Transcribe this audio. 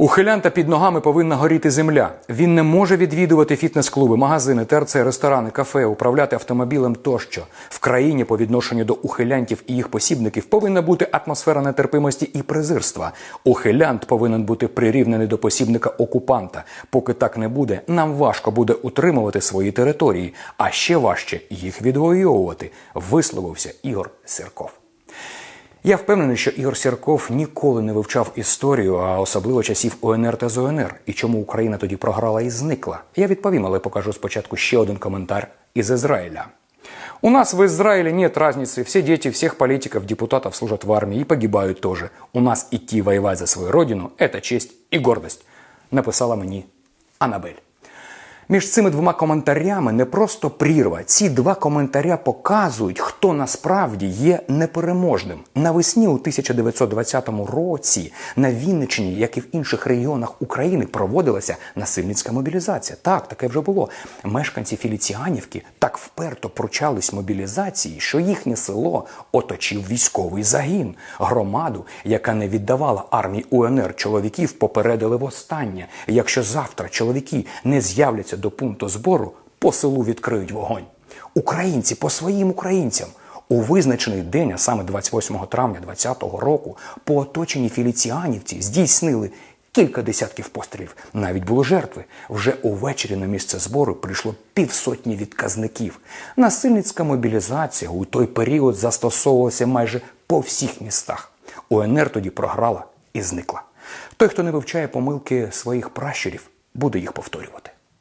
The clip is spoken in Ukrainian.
Ухилянта під ногами повинна горіти земля. Він не може відвідувати фітнес-клуби, магазини, ТРЦ, ресторани, кафе, управляти автомобілем тощо. В країні по відношенню до ухилянтів і їх посібників повинна бути атмосфера нетерпимості і презирства. Ухилянт повинен бути прирівнений до посібника окупанта. Поки так не буде, нам важко буде утримувати свої території, а ще важче їх відвоювати. Висловився Ігор Сірков. Я впевнений, що Ігор Сірков ніколи не вивчав історію, а особливо часів УНР та ЗУНР, і чому Україна тоді програла і зникла. Я відповім, але покажу спочатку ще один коментар із Израиля. У нас в Израиле нет разницы. Все дети всех политиков, депутатов служат в армии и погибают тоже. У нас идти воевать за свою родину – это честь и гордость, написала мені Анабель. Між цими двома коментарями не просто прірва. Ці два коментаря показують, хто насправді є непереможним. Навесні у 1920 році на Вінниччині, як і в інших регіонах України, проводилася насильницька мобілізація. Так, таке вже було. Мешканці Філіціанівки так вперто пручались мобілізації, що їхнє село оточив військовий загін. Громаду, яка не віддавала армії УНР чоловіків, попередили востаннє. Якщо завтра чоловіки не з'являться до пункту збору, по селу відкриють вогонь. Українці по своїм українцям. У визначений день, а саме 28 травня 2020 року, по оточенні філіціанівці здійснили кілька десятків пострілів. Навіть були жертви. Вже увечері на місце збору прийшло півсотні відказників. Насильницька мобілізація у той період застосовувалася майже по всіх містах. УНР тоді програла і зникла. Той, хто не вивчає помилки своїх пращурів, буде їх повторювати.